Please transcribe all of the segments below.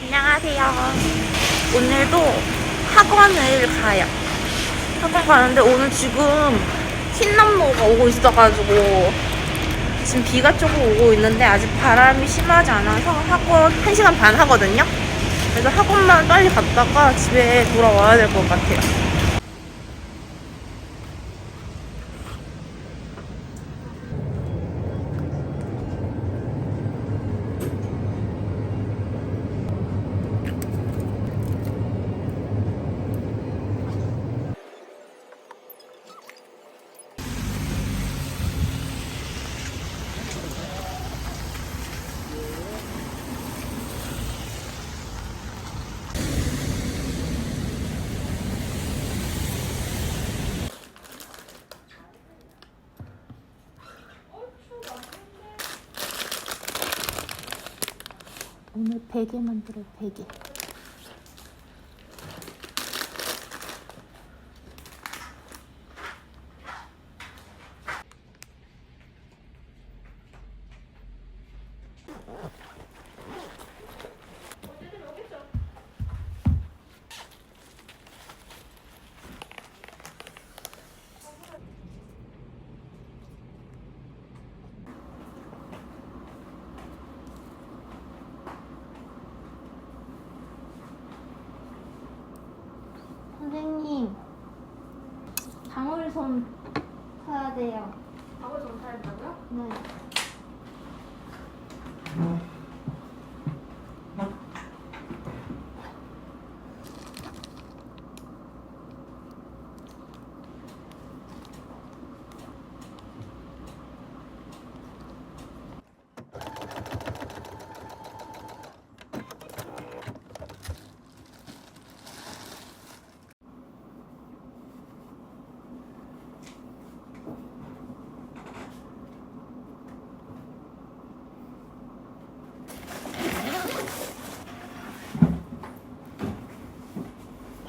안녕하세요. 오늘도 학원을 가요. 학원 가는데 오늘 지금 흰남노가 오고 있어가지고 지금 비가 조금 오고 있는데 아직 바람이 심하지 않아서 학원 1시간 반 하거든요. 그래서 학원만 빨리 갔다가 집에 돌아와야 될 것 같아요. 오늘 베개 만들어 베개. 선생님, 방울손 사야 돼요. 방울손 사야 된다고요? 네.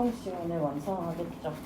다음 시간에 완성하겠죠.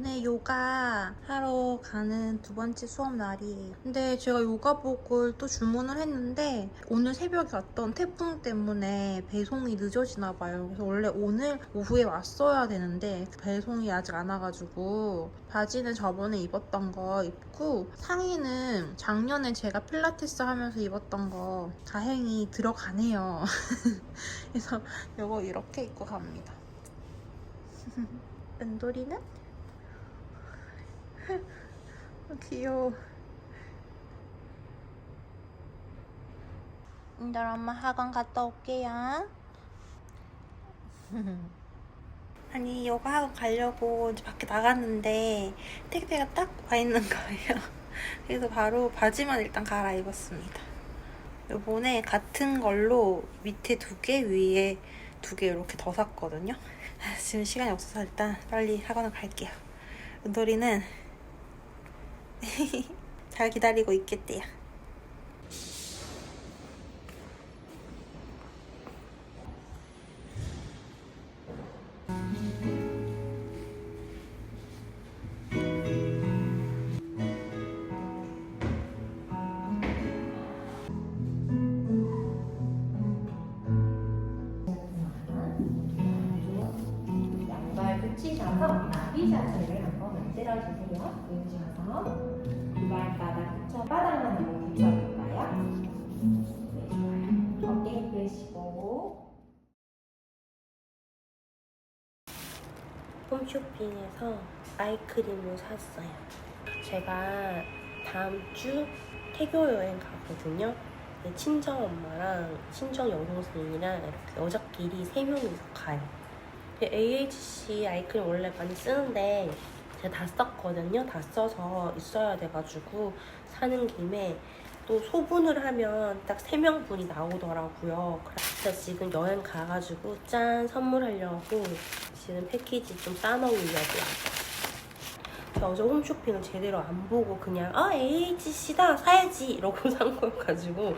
오늘 요가 하러 가는 두 번째 수업 날이에요. 근데 제가 요가복을 또 주문을 했는데 오늘 새벽에 왔던 태풍 때문에 배송이 늦어지나 봐요. 그래서 원래 오늘 오후에 왔어야 되는데 배송이 아직 안 와가지고 바지는 저번에 입었던 거 입고 상의는 작년에 제가 필라테스 하면서 입었던 거 다행히 들어가네요. 그래서 요거 이렇게 입고 갑니다. 은돌이는? 아, 귀여워. 이들 엄마 학원 갔다 올게요. 아니 요가 학원 가려고 이제 밖에 나갔는데 택배가 딱 와 있는 거예요. 그래서 바로 바지만 일단 갈아입었습니다. 요번에 같은 걸로 밑에 두 개, 위에 두 개 이렇게 더 샀거든요. 아, 지금 시간이 없어서 일단 빨리 학원을 갈게요. 은돌이는 잘 기다리고 있겠대요. 양발 붙이셔서 나비 자세를 한번 만들어주세요. 보여주셔서 홈쇼핑에서 아이크림을 샀어요. 제가 다음 주 태교 여행 가거든요. 네, 친정 엄마랑 친정 여동생이랑 이렇게 여자끼리 세 명이서 가요. AHC 아이크림 원래 많이 쓰는데 제가 다 썼거든요. 다 써서 있어야 돼가지고 사는 김에 또 소분을 하면 딱 3명분이 나오더라고요. 그래서 지금 여행 가가지고 짠 선물하려고 지금 패키지 좀 싸놓으려고요. 저 어제 홈쇼핑을 제대로 안 보고 그냥 아 AHC다 사야지 이러고 산 거여가지고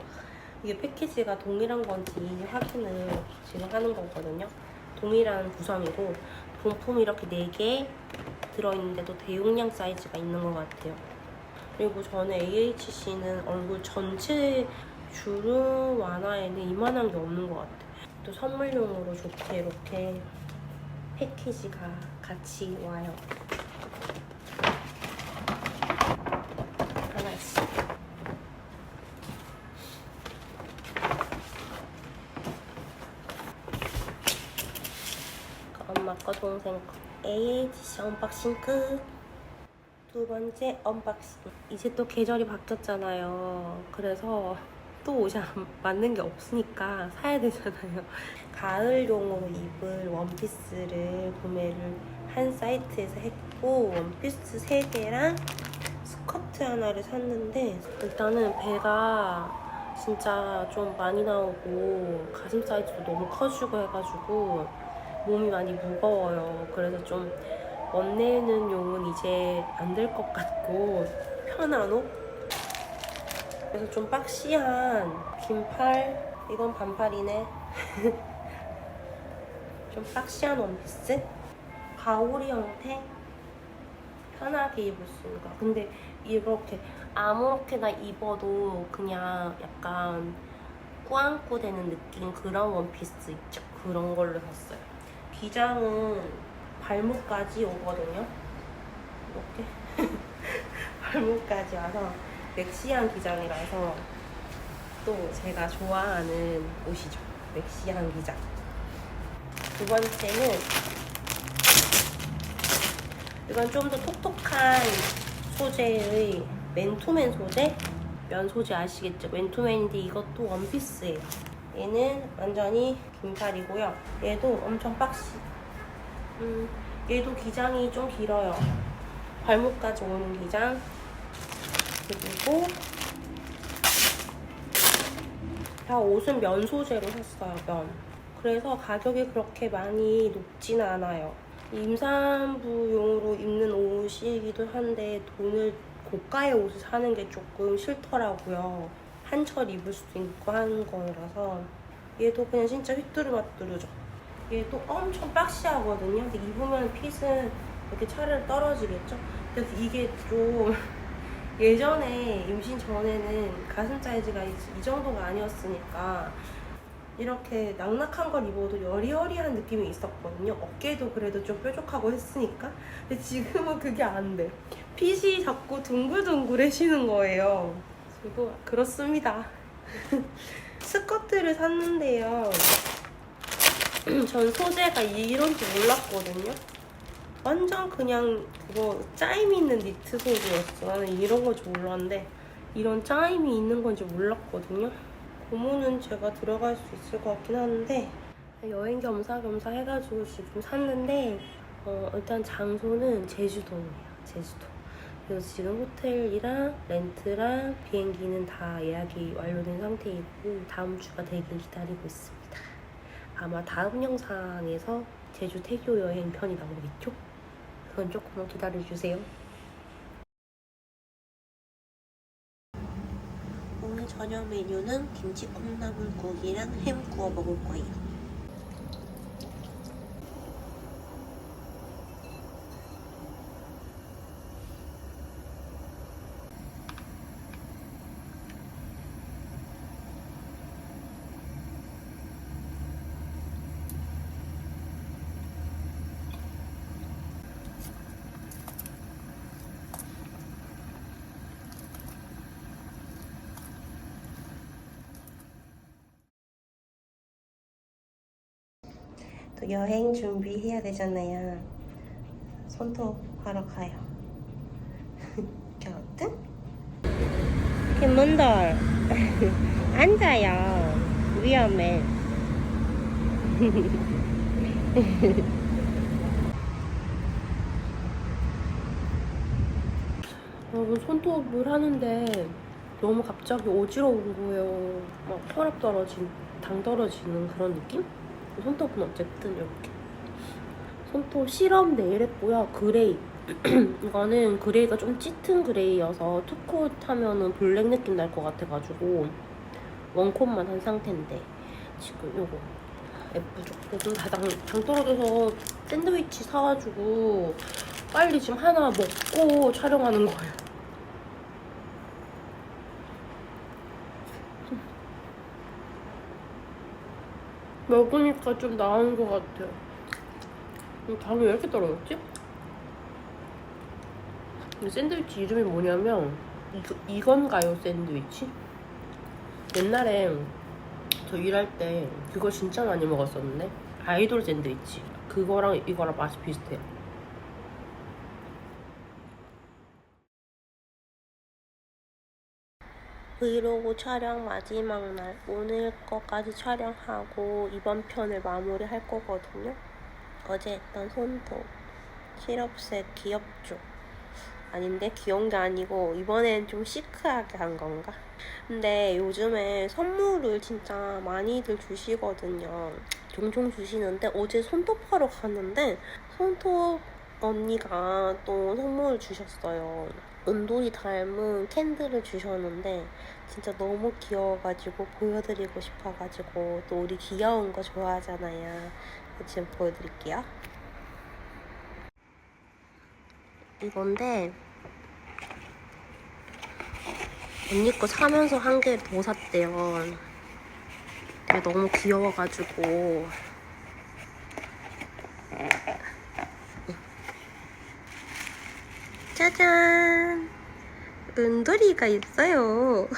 이게 패키지가 동일한 건지 확인을 지금 하는 거거든요. 동일한 구성이고 본품 이렇게 4개 들어있는데도 대용량 사이즈가 있는 것 같아요. 그리고 저는 AHC는 얼굴 전체 주름 완화에는 이만한 게 없는 것 같아요. 또 선물용으로 좋게 이렇게 패키지가 같이 와요. 하나씩. 그 엄마 거 동생 거 AHC 언박싱 끝. 두 번째 언박싱. 이제 또 계절이 바뀌었잖아요. 그래서 또 옷이 안 맞는 게 없으니까 사야 되잖아요. 가을용으로 입을 원피스를 구매를 한 사이트에서 했고 원피스 3개랑 스커트 하나를 샀는데 일단은 배가 진짜 좀 많이 나오고 가슴 사이즈도 너무 커지고 해가지고 몸이 많이 무거워요. 그래서 좀 멋내는 용은 이제 안 될 것 같고 편한 옷? 그래서 좀 박시한 긴팔? 이건 반팔이네. 좀 박시한 원피스? 가오리 형태? 편하게 입을 수 있는 거. 근데 이렇게 아무렇게나 입어도 그냥 약간 꾸안꾸 되는 느낌? 그런 원피스 있죠? 그런 걸로 샀어요. 기장은 발목까지 오거든요. 이렇게. 발목까지 와서 맥시한 기장이라서 또 제가 좋아하는 옷이죠 맥시한 기장 두 번째는 이건 좀 더 톡톡한 소재의 맨투맨 소재 면 소재 아시겠죠? 맨투맨인데 이것도 원피스예요. 얘는 완전히 긴팔이고요. 얘도 엄청 박시. 음, 얘도 기장이 좀 길어요. 발목까지 오는 기장. 그리고 다 옷은 면 소재로 샀어요. 면. 그래서 가격이 그렇게 많이 높지는 않아요. 임산부용으로 입는 옷이기도 한데 돈을 고가의 옷을 사는 게 조금 싫더라고요. 한철 입을 수도 있고 하는 거라서 얘도 그냥 진짜 휘뚜루마뚜루죠. 얘도 엄청 박시하거든요. 근데 입으면 핏은 이렇게 차라리 떨어지겠죠. 그래서 이게 좀 예전에 임신 전에는 가슴 사이즈가 이, 이 정도가 아니었으니까 이렇게 낙낙한 걸 입어도 여리여리한 느낌이 있었거든요. 어깨도 그래도 좀 뾰족하고 했으니까. 근데 지금은 그게 안 돼. 핏이 자꾸 둥글둥글해지는 거예요. 그리고 그렇습니다. 스커트를 샀는데요. 전 소재가 이런지 몰랐거든요. 완전 그냥 그거 짜임이 있는 니트 소재였어. 나는 이런 건지 몰랐는데 이런 짜임이 있는 건지 몰랐거든요. 고무는 제가 들어갈 수 있을 것 같긴 한데 여행 겸사겸사 해가지고 지금 샀는데 어, 일단 장소는 제주도예요. 제주도. 그래서 지금 호텔이랑 렌트랑 비행기는 다 예약이 완료된 상태이고 다음 주가 되길 기다리고 있습니다. 아마 다음 영상에서 제주 태교 여행 편이 나오겠죠? 그건 조금만 기다려주세요. 오늘 저녁 메뉴는 김치 콩나물국이랑 햄 구워 먹을 거예요. 또 여행 준비해야 되잖아요. 손톱 하러 가요. 겨우든? 김문돌 앉아요. 위험해. 여러분 손톱을 하는데 너무 갑자기 어지러운 거예요. 막 혈압 떨어진, 당 떨어지는 그런 느낌? 손톱은 어쨌든 이렇게. 손톱 실험 네일 했고요. 그레이. 이거는 그레이가 좀 짙은 그레이여서 투콧 하면은 블랙 느낌 날 것 같아가지고 원콧만 한 상태인데 지금 요거 예쁘죠? 요즘 다 당, 당 떨어져서 샌드위치 사가지고 빨리 지금 하나 먹고 촬영하는 거예요. 먹으니까 좀 나은 것 같아요. 음, 당이 왜 이렇게 떨어졌지? 이 샌드위치 이름이 뭐냐면 이거, 이건가요 샌드위치? 옛날에 저 일할 때 그거 진짜 많이 먹었었는데 아이돌 샌드위치 그거랑 이거랑 맛이 비슷해요 브이로그 촬영 마지막 날 오늘 거까지 촬영하고 이번 편을 마무리할 거거든요 어제 했던 손톱 시럽색 귀엽죠? 아닌데 귀여운 게 아니고 이번엔 좀 시크하게 한 건가? 근데 요즘에 선물을 진짜 많이들 주시거든요. 종종 주시는데 어제 손톱하러 갔는데 손톱 언니가 또 선물을 주셨어요. 은돌이 닮은 캔들을 주셨는데 진짜 너무 귀여워가지고 보여드리고 싶어가지고 또 우리 귀여운 거 좋아하잖아요. 지금 보여드릴게요. 이건데 언니 거 사면서 한 개 더 샀대요. 너무 귀여워가지고 짜잔 은돌이가 있어요.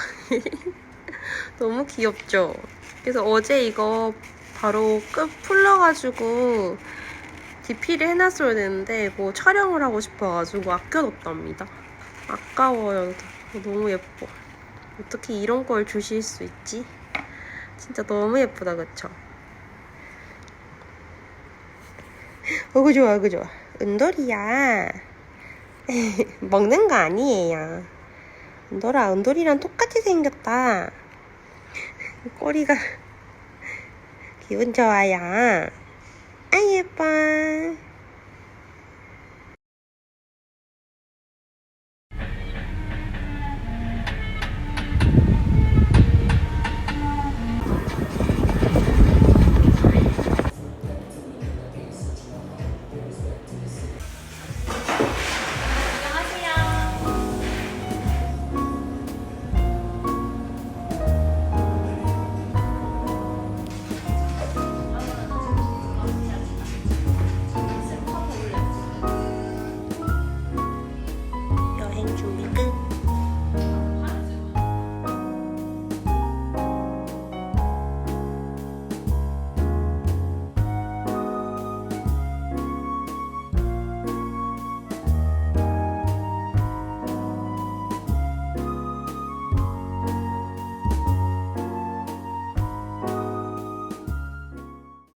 너무 귀엽죠? 그래서 어제 이거 바로 끝 풀러가지고 DP를 해놨어야 되는데 뭐 촬영을 하고 싶어가지고 아껴뒀답니다. 아까워요. 너무 예뻐. 어떻게 이런 걸 주실 수 있지? 진짜 너무 예쁘다, 그쵸? 어구 좋아, 어구 좋아. 은돌이야. 먹는 거 아니에요. 은돌아, 은돌이랑 똑같이 생겼다. 꼬리가 기분 좋아요. 아 예뻐.